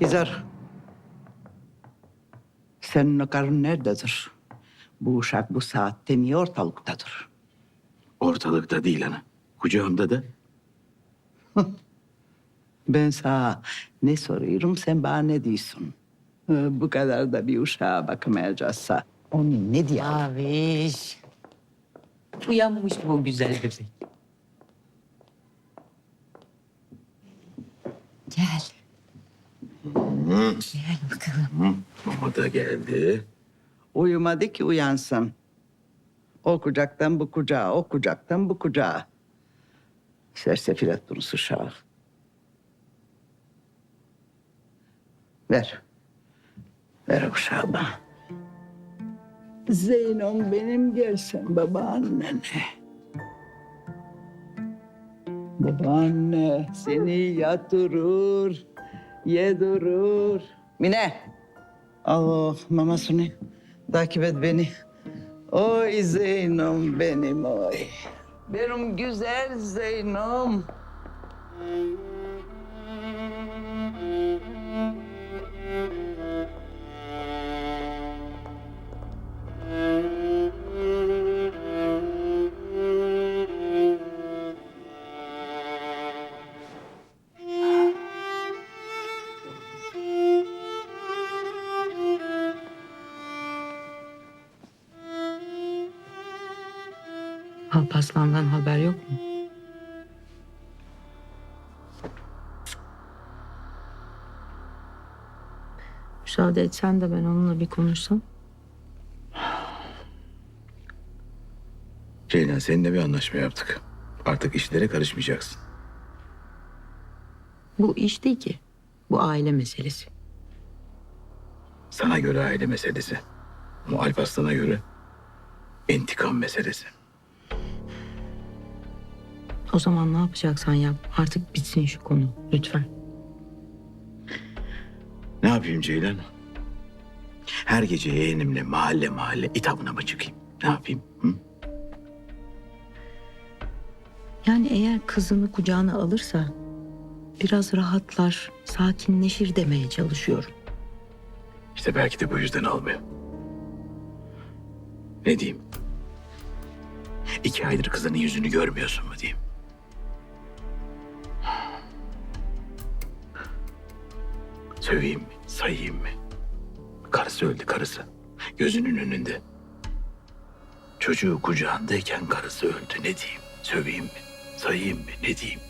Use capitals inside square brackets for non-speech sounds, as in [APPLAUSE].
Hizar. Senin o karın nerededir? Bu uşak bu saatte niye ortalıktadır? Ortalıkta değil ana. Kucağımda da. [LAUGHS] ben sana ne soruyorum sen bana ne diyorsun? Ee, bu kadar da bir uşağa bakamayacaksa. Onun ne diye Abi. Uyanmış bu güzel bebek. Gel. Gel bakalım. Mama da geldi. Uyumadı ki uyansın. O kucaktan bu kucağa, o kucaktan bu kucağa. Sersefil ettunuz uşağı. Ver. Ver uşağı bana. Zeynom benim gelsen babaannene. Babaanne seni yatırır, yedirir. Mine. Allah mamasını takip et beni. Oy Zeynom benim oy. Benim güzel Zeynom. Alparslan'dan haber yok mu? Müsaade etsen de ben onunla bir konuşsam. Ceylan seninle bir anlaşma yaptık. Artık işlere karışmayacaksın. Bu iş değil ki. Bu aile meselesi. Sana göre aile meselesi. Ama Alparslan'a göre intikam meselesi. O zaman ne yapacaksan yap. Artık bitsin şu konu. Lütfen. Ne yapayım Ceylan? Her gece yeğenimle mahalle mahalle itabına mı çıkayım? Ne yapayım? Hı? Yani eğer kızını kucağına alırsa biraz rahatlar, sakinleşir demeye çalışıyorum. İşte belki de bu yüzden almıyor. Ne diyeyim? İki aydır kızının yüzünü görmüyorsun mu diyeyim? Söveyim mi? Sayayım mı? Karısı öldü karısı. Gözünün önünde. Çocuğu kucağındayken karısı öldü. Ne diyeyim? Söveyim mi? Sayayım mı? Ne diyeyim?